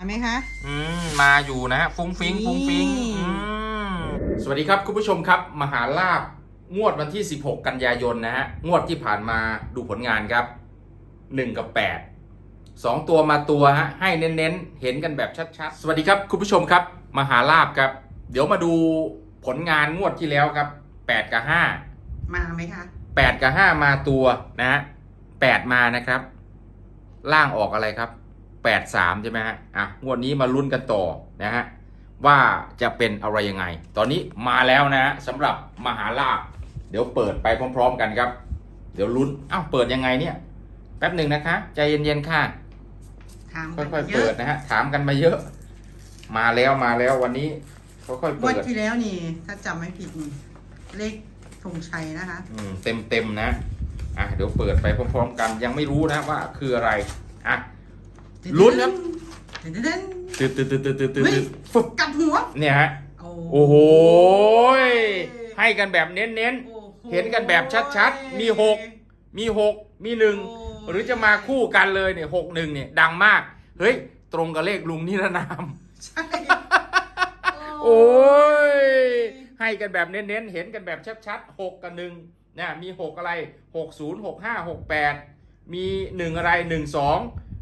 เห็นไหมคะอืมมาอยู่นะฮะฟุ้งฟิ้งนี่ฟุ้งฟิ้งอืมสวัสดีครับคุณผู้ชมครับ มหาลาบงวดวันที่ 16 กันยายนนะฮะงวดที่ผ่านมาดูผลงานครับ 1 กับ 8 2 ตัวมาตัวฮะให้เน้นๆ เห็นกันแบบชัดๆ สวัสดีครับคุณผู้ชมครับ มหาลาบครับ เดี๋ยวมาดูผลงานงวดที่แล้วครับ 8 กับ 5 มาไหมคะ8 กับ 5 มาตัวนะฮะ8มานะครับ ล่างออกอะไรครับ 83 ใช่ไหมฮะ อะ งวดนี้มาลุ้นกันต่อนะฮะ ว่าจะเป็นอะไรยังไง ตอนนี้มาแล้วนะฮะสำหรับมหาลาภเดี๋ยวเปิดไปพร้อม ๆ กันครับ เดี๋ยวลุ้น อ้าว เปิดยังไงเนี่ย แป๊บหนึ่งนะคะ ใจเย็นๆ ค่ะ ถามค่อยๆเยเปิอะดนะฮะ ถามกันมาเยอะ มาแล้วมาแล้ววันนี้ค่อยๆงวเปิดด ที่แล้วนี่ ถ้าจำไม่ผิดนี่เลขธงชัยนะคะเต็มเต็มๆนะ อะ เดี๋ยวเปิดไปพร้อม ๆ กันยังไม่รู้นะว่าคืออะไร อะ ลุ้นครับเดนเดนตื่นตื่นตื่นตื่นตื่นตื่นเฮ้ยฟึบกลับหัว เนี่ยฮะ โอ้โอ้โหยให้กันแบบเน้นโอ้โเห็นกันแบบชัดๆ มีหกๆมีหก มีหนึ่งโยหรือจะมาคู่กันเลยเนี่ยหกหนึ่งเนี่ย ดังมาก เฮ้ย ตรงกับเลขลุงนิรนามใช่โอ้ย ให้กันแบบเน้นๆ เห็นกันแบบชัดๆหกกับหนึ่งนะมีหกอะไรหกศูนย์หกห้าหกแปดมีหนึ่งอะไรหนึ่งสอง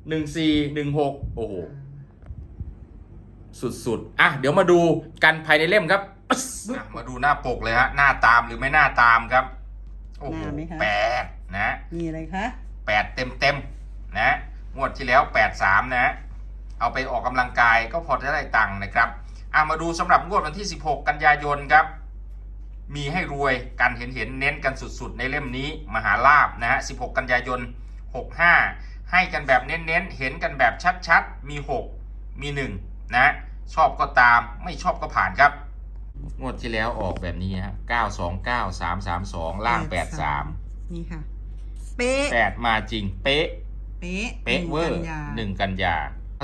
หนึ่งสี่หนึ่งหกโอ้โห สุดๆ อะ เดี๋ยวมาดูกันภายในเล่มครับอะมาดูหน้าปกเลยฮะ หน้าตามหรือไม่หน้าตามครับ โอ้โหหน้าไหมคะ แปดนะ มีอะไรคะ แปดเต็มเต็มๆนะงวดที่แล้วแปดสามนะ เอาไปออกกำลังกายก็พอจะได้ตังค์นะครับอะมาดูสำหรับงวดวันที่ 16 กันยายนครับ มีให้รวยกันเห็นเห็นๆเน้นกันสุดๆ ในเล่มนี้มหาลาบนะฮะ16 กันยายน 65 ให้กันแบบเน้นๆ เห็นกันแบบชัดๆ มี 6 มี 1 นะ ชอบก็ตามไม่ชอบก็ผ่านครับ งวดที่แล้วออกแบบนี้ฮะ929 332ล่าง83นี่ค่ะ เป๊ะ8มาจริง เป๊ะ เป๊ะ เป๊ะเวอร์กันยาหนึ่งกันยา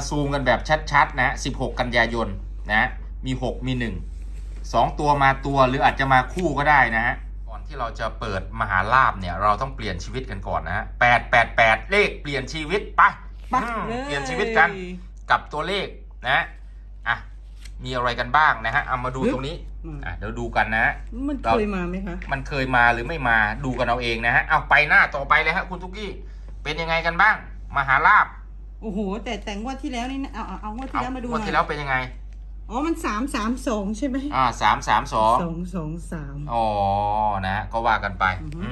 ซูมกันแบบชัดๆ นะ16กันยายนนะ มี6มี1 2ตัวมาตัวหรืออาจจะมาคู่ก็ได้นะฮะก่อน ที่เราจะเปิดมหาลาบเนี่ย เราต้องเปลี่ยนชีวิตกันก่อนนะฮะ8 8 8เลขเปลี่ยนชีวิตไปไปอืมเลย เปลี่ยนชีวิตกันกับตัวเลขนะอะมีอะไรกันบ้างนะฮะเอามาดูตรงนี้อืมอะเดี๋ยวดูกันนะมันเคยมาไหมคะ มันเคยมาหรือไม่มาดูกันเอาเองนะฮะ เอาไปหน้าต่อไปเลยฮะคุณทุกกี้ เป็นยังไงกันบ้าง มหาลาบโอ้โห แต่แต่งวดที่แล้วนี่นะเอาเอาเอางวดที่เอาแล้วมาดูหงวดน่อที่ยแล้วเป็นยังไง อ๋อ มันสามสามสองใช่ไหมอ่าสามสามสองสองสองสาม อ๋อ นะฮะก็ว่ากันไปอือฮึอื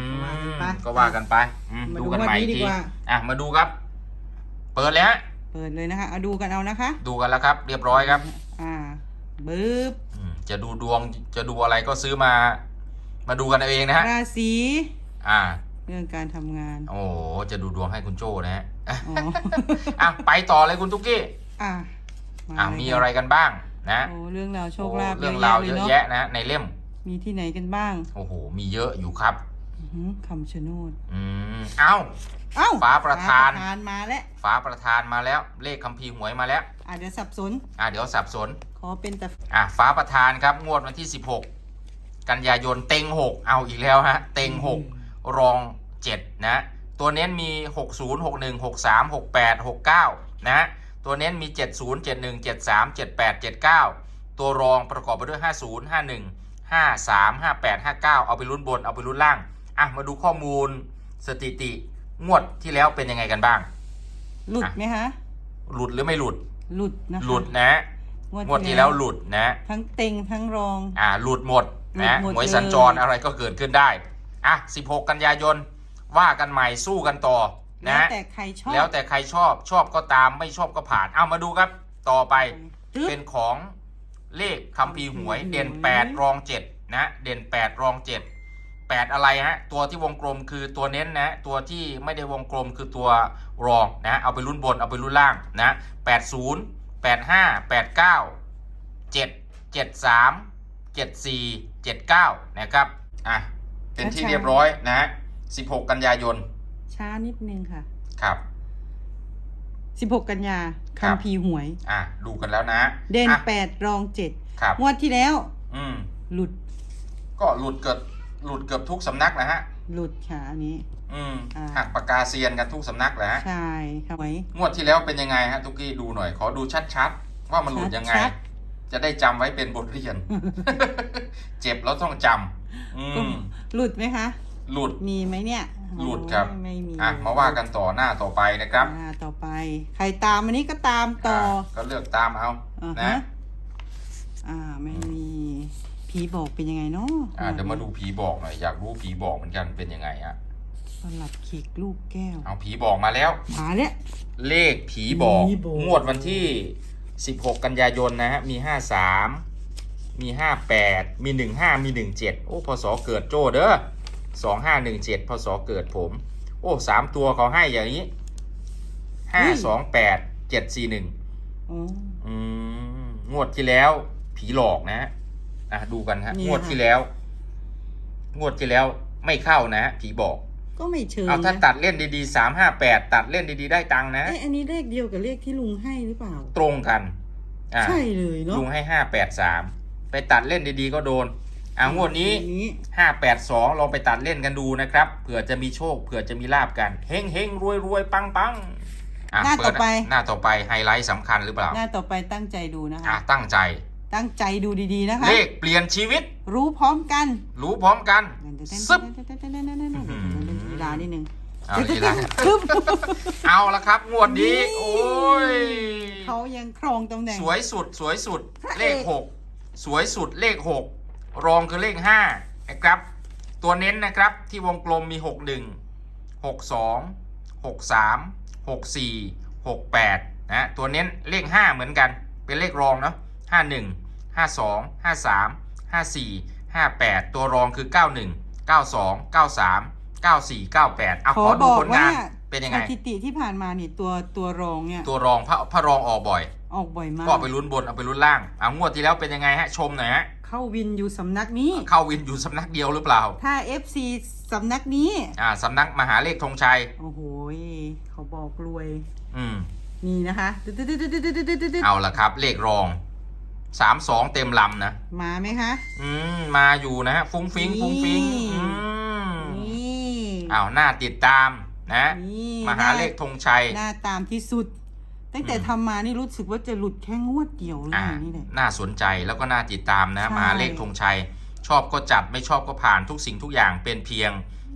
มก็ก็ว่าว่ากักันนไปไปอืมมาดูดูกันงวดใหม่นี้อีกดีทีกว่า อะ มาดูครับ เปิดเลยฮะเปิดเลยนะคะเอาดูกันเอานะคะดูกันแล้วครับ เรียบร้อยครับอ่าบึ๊บอืมจะดูดวง จะดูอะไรก็ซื้อมา มาดูกันเอาเองนะฮะ ราศีอ่า เรื่องการทำงานโอ้โหจะดูดวงให้คุณโจ้นะฮะอะอ๋ออะ ไปต่อเลยคุณทุกกี้ อ่าอะเลยมีค่อะไรกันบ้าง นะโอ้เรื่องราวโชคโอ้ลาภเรื่องราวเยอะลนแยะนะ ในเล่ม มีที่ไหนกันบ้าง โอ้โห มีเยอะอยู่ครับอื้อหือคำชะโนดอืมเอ้า เอ้าฟ้าประธาน ฟ้ประธานมาแล้วฟ้าประธานมาแล้ว เลขคัมภีร์หวยมาแล้ว อาจจะเดี๋ยวสับสน อะเดี๋ยวสับสน ขอเป็นแต่อะฟ้าประธานครับ งวดวันที่ 16 กันยายนเต็ง 6 เอาอีกแล้วฮะ เต็ง 6 รอง 7 นะ ตัวเน้นมี 60 61 63 68 69 นะ ตัวเน้นมี 70 71 73 78 79 ตัวรองประกอบไปด้วย 50 51 53 58 59 เอาไปลุ้นบนเอาไปลุ้นล่าง อะ มาดูข้อมูลสถิติงวดที่แล้วเป็นยังไงกันบ้าง หลุดไหมคะหลุดหรือไม่หลุด หลุดนะคะหลุดนะงวดที่แล้วหลุดนะ ทั้งเต็งทั้งรอง อ่า หลุดหมดนะหลุดหมดหวยเลยสัญจรอะไรก็เกิดขึ้นได้ อะ 16 กันยายน ว่ากันใหม่สู้กันต่อ แล้นะวแต่ใครชอบแล้วแต่ใครชอบชอบก็ตามไม่ชอบก็ผ่าน เอามาดูครับ ต่อไปจึ๊บ เป็นของเลขคัมภีร์หวยคัมภีร์หวยเด่น8รอง 7 นะ เด่น 8 รอง 7 8 อะไรฮะ ตัวที่วงกลมคือตัวเน้นนะ ตัวที่ไม่ได้วงกลมคือตัวรองนะ เอาไปรุ่นบนเอาไปรุ่นล่างนะ 80 85 89 7 73 74 79 นะครับ อะ เป็นที่เรียบร้อยนะฮะ16 กันยายน ช้านิดนึงค่ะ ครับ16กันยาครับคำพีร์หวย อะ ดูกันแล้วนะ เด่นอะ8รองครับ7งวดที่แล้ว อืม หลุด ก็หลุดเกือบหลุดเกือบทุกสำนักนะฮะ หลุดค่ะอันนี้ อืมอ่า หักปากกาเซียนกันทุกสำนักแหละฮะ ใช่ค่ะไว้งวดที่แล้วเป็นยังไงฮะทุกกี้ดูหน่อย ขอดูชัดๆ ว่ามันหลุดยังไง ชัด จะได้จำไว้เป็นบทเรียน เจ็บแล้วต้องจำอืม หลุดไหมคะ หลุด มีไหมเนี่ย หลุดครับโอ้ยไม่มีอะมาว่ากันต่อหน้าต่อไปนะครับอ่าต่อไป ใครตามอันนี้ก็ตามต่ออะก็เลือกตามเอาอ่านะฮะอ่าไม่มีผีบอกเป็นยังไงเนาะอะเดี๋ยวมาดูผีบอกหน่อยอยากรู้ผีบอกเหมือนกันเป็นยังไงอะสลับขีกลูกแก้ว เอาผีบอกมาแล้วมาเนี่ยเลขผีบอกผีบอกงวดวันที่ 16 กันยายนนะฮะมี 53 มี 58 มี 15 มี 17 โอ้พศเกิดโจเด้อ 2517พศเกิดผม โอ้สามตัวเขาให้อย่างนี้528 741อ๋ออืมงวดที่แล้ว ผีหลอกนะฮะอะดูกันฮะเนี่ยงวดที่แล้ว งวดที่แล้วไม่เข้านะฮะผีบอก ก็ไม่เชิงเอาถ้านะตัดเล่นดีๆสามห้าแปดตัดเล่นดีๆได้ตังค์นะเอ้ยอันนี้เลขเดียวกับเลขที่ลุงให้หรือเปล่า ตรงกันอ่าใช่เลยเนาะลุงให้ห้าแปดสามไปตัดเล่นดีๆก็โดน อ่างวดนี้อันี้ห้าแปดสองลองไปตัดเล่นกันดูนะครับ เผื่อจะมีโชค เผื่อจะมีลาบกัน เฮงเฮงรวยรวยปังปังอะหน้าเปิต่อดไปหน้าต่อไปไฮไลท์สำคัญหรือเปล่า หน้าต่อไปตั้งใจดูนะคะ อะตั้งใจ ตั้งใจดูดีๆนะคะ เลขเปลี่ยนชีวิต รู้พร้อมกันรู้พร้อมกัน ซึบลีลานิดนึงเอาลีลาซึบเอาละครับ งวดนี้นี่โอ้ย เขายังครองตำแหน่ง สวยสุดสวยสุด พระเอก เลขหกสวยสุดเลขหก รองคือเลข5นะครับ ตัวเน้นนะครับที่วงกลมมี 61 62 63 64 68นะตัวเน้นเลข 5 เหมือนกัน เป็นเลขรองเนาะ51 52 53 54 58 ตัวรองคือ 91 92 93 94 98เอาขอดูผลงานเป็นยังไงสถิติที่ผ่านมาเนี่ยตัวตัวรองเนี่ยตัวรองพระพระรองออกบ่อย ออกบ่อยมาก ก็ไปลุ้นบนเอาไปลุ้นล่างเอางวดที่แล้วเป็นยังไงฮะชมหน่อยฮะเข้าวินอยู่สำนักนี้ เข้าวินอยู่สำนักเดียวหรือเปล่า ถ้า FC สำนักนี้ อ่าสำนักมหาเลขธงชัย โอ้โหเขาบอกรวย อืมนี่นะคะดึ๊ดดึ๊ดดึ๊ดดึ๊ดดึ๊ดดึ๊ดดึ๊ดเอาละครับ เลขรองสามสองเต็มลำนะ มาไหมคะ อืมมาอยู่นะฮะฟุ้งฟิ้งฟุ้งฟิ้งอืมนี่อ้าวหน้าติดตามนะนี่มหาเลขธงชัย หน้าตามที่สุด ตั้งแต่อืมทำมานี่รู้สึกว่าจะหลุดแค่งวดเดียวเลยอ่านี่แหละ น่าสนใจแล้วก็น่าติดตามนะใช่ มหาเลขธงชัย ชอบก็จัดไม่ชอบก็ผ่านทุกสิ่งทุกอย่างเป็นเพียง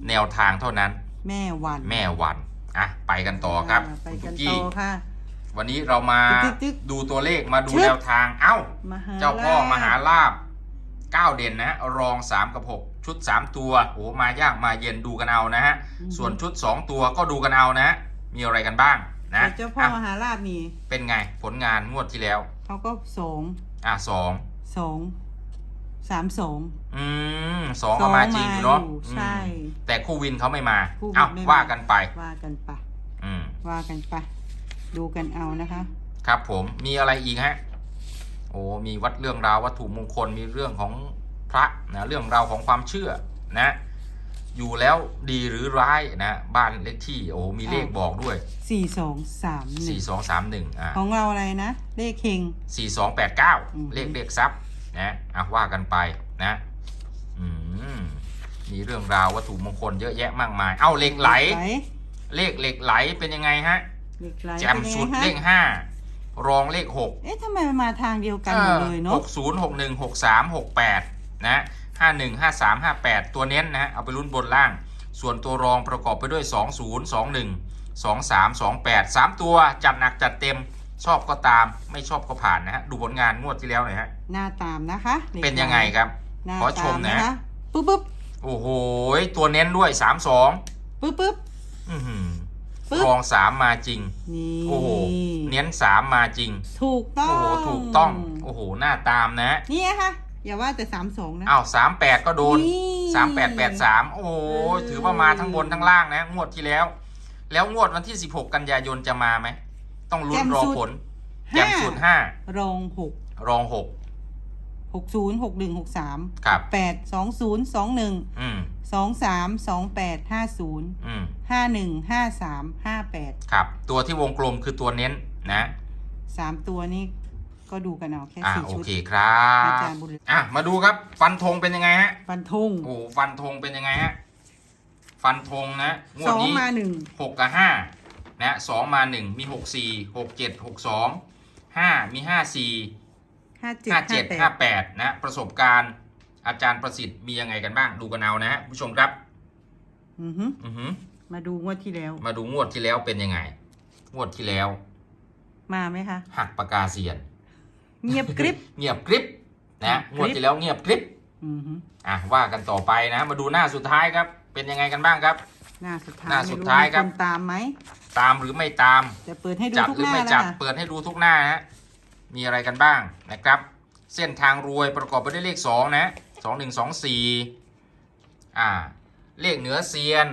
แนวทางเท่านั้น แม่วันแม่วันอะไปกันต่อครับาไปคุณกัตุ๊นกกี้ต่อค่ะ วันนี้เรามาตึ๊กตึ๊กดูตัวเลขมาดูชึบ แนวทางเอ้า มหาเจ้าพ่อลภมหาลาบ9เด่นนะรอง 3 กับ 6 ชุด 3 ตัวโอ้มายากมาเย็นดูกันเอานะฮะส่วนชุด 2 ตัวก็ดูกันเอานะ มีอะไรกันบ้าง นะแต่เจ้าพ่ออะมหาลาบนี่เป็นไงผลงานงวดที่แล้ว เขาก็สองอะสองสองสามสองอืมสองเอามาจริงอยู่เนาะอยู่ใช่อืมแต่คู่วินเขาไม่มาคู่วินเอ้าไม่มาว่ากันไป ว่ากันไปอืมว่ากันไป ดูกันเอานะคะ ครับผมมีอะไรอีกฮะ โอ้มีวัดเรื่องราววัตถุมงคลมีเรื่องของพระนะเรื่องราวของความเชื่อนะ อยู่แล้วดีหรือร้ายนะบ้านเลขที่โอ้มีเลขบอกด้วย สี่สองสามหนึ่ง4 2 3 1อะของเราอะไรนะ เลขเฮง 4 2 8 อืม 9 เลขเลขทรัพย์นะอะว่ากันไปนะอืมมีเรื่องราววัตถุมงคลเยอะแยะมากมาย เอ้าเหล็กไหล เลขเหล็กไหลเป็นยังไงฮะเหล็กไหลแจมสุดป็นไงคะเลขห้ารองเลขหก เอ๊ะทำไมมันมาทางเดียวกันหมดเลยเนาะ หกศูนย์หกหนึ่งหกสามหกแปดนะ ห้าหนึ่งห้าสามห้าแปดตัวเน้นนะฮะเอาไปลุ้นบนล่าง ส่วนตัวรองประกอบไปด้วยสองศูนย์สองหนึ่งสองสามสองแปดสามตัวจัดหนักจัดเต็มชอบก็ตามไม่ชอบก็ผ่านนะฮะดูผลงานงวดที่แล้วหน่อยฮะหน้าตามนะคะหล็กหลเป็นยังไงครับ หน้าขอชมตานะคะปุ๊บปุ๊บโอ้โหตัวเน้นด้วยสามสองปุ๊บปุ๊บ อื้อหือปึ๊บ รองสามมาจริง นี่โอ้โห เน้นสามมาจริง ถูกต้อโอ้งโห ถูกต้อง โอ้โห หน้าตามนะ นี่ค่ะ อย่าว่าแต่สามสองนะอ้าวสามแปดก็โดนนี่สามแปดแปดสามโอ้โหเออถือว่ามาทั้งบนทั้งล่างนะ งวดที่แล้ว แล้วงวดวันที่สิบหกกันยายนจะมาไหม ต้องลุ้นรอผลแจมสุดห้ารองหกรองหกหกศูนย์หกหนึ่งหกสามครับแปดสองศูนย์สองหนึ่งอืมสองสามสองแปดห้าศูนย์อืมห้าหนึ่งห้าสามห้าแปดครับ ตัวที่วงกลมคือตัวเน้นนะสามตัวนี้ ก็ดูกันเอาแค่อ่าสี่โอชุด เคครับอาจารย์บุญ อะมาดูครับ ฟันธงเป็นยังไงฮะฟันธงโอ้ฟันธงเป็นยังไงฮะฟันธงนะงวสดองนี้ มาหนึ่งหกกับห้านะสองมาหนึ่งมีหกสี่หกเจ็ดหกสองห้ามีห้าสี่ห้าเจ็ดห้าห้าเจ็ดแปห้าดแปดนะประสบการณ์อาจารย์ประสิทธิ์มียังไงกันบ้างดูกันเอานะฮะผู้ชมครับอือฮึอือหือมาดูงวดที่แล้ว มาดูงวดที่แล้วเป็นยังไง งวดที่แล้วมาไหมคะ หักปากกาเซียน เงียบกริบ เงียบกริบนะเงีงยบกริบวดที่แล้วเงียบกริบอือฮึอะว่ากันต่อไปนะ มาดูหน้าสุดท้ายครับ เป็นยังไงกันบ้างครับ หน้าสุดท้ายหน้าสุดไม่ท้ายมีครับนตามไหมตามหรือไม่ตามจะเปิดให้ดูจัดทุกหรือหน้าไม่แล้วจัดค่ะเปิดให้ดูทุกหน้าฮะมีอะไรกันบ้างนะครับ เส้นทางรวยประกอบไปด้วยเลขสองนะสองหนึ่งสองสี่อ่า เลขเหนือเซียน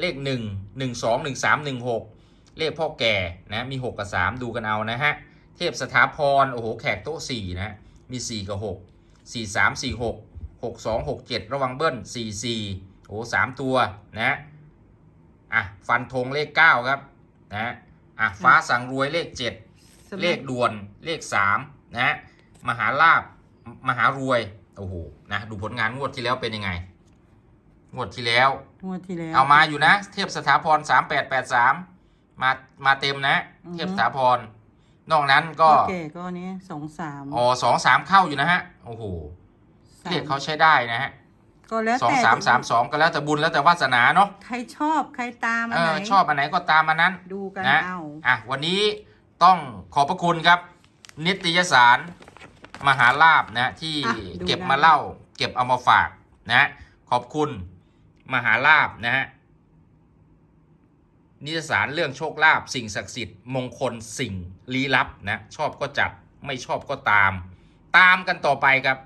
เลขหนึ่งหนึ่งสองหนึ่งสามหนึ่งหกเลขพ่อแก่นะมีหกกับสามดูกันเอานะฮะ เทพสถาพร โอ้โห แขกโต๊ะสี่นะ มีสี่กับหกสี่สามสี่หกหกสองหกเจ็ดระวังเบิ้ลสี่สี่โอ้สามตัวนะอะฟันธงเลขเก้าครับนะอะฟ้าสั่งรวยเลขเจ็ดสำหรับเลขด่วนเลขสามนะฮะมหาลาบมหารวยโอ้โหนะดูผลงานงวดที่แล้วเป็นยังไง งวดที่แล้วงวดที่แล้วเอามาอยู่นะ เทพสถาพรสามแปดแปดสามมามาเต็มนะอือฮึเทพสถาพร นอกนั้นก็พ่อแก่ก็เนี้ยสองสามอ๋อสองสามเข้าอยู่นะฮะ โอ้โหสามเลขเขาใช้ได้นะฮะก็แล้วสองแต่สามสามสองก็แล้วแต่บุญแล้วแต่วาสนาเนาะใครชอบใครตามอัเอนไหนอชอบอันไหนก็ตามอันนั้น ดูกันนะ เอาอะวันนี้ต้องขอบพระคุณครับ นิตยสารมหาลาบนะที่อะดูเก็บได้มาเล่า เก็บเอามาฝากนะ ขอบคุณมหาลาบนะฮะนิตยสารเรื่องโชคลาภสิ่งศักดิ์สิทธิ์มงคลสิ่ง ลี้ลับนะชอบก็จัดไม่ชอบก็ตาม ตามกันต่อไปครับ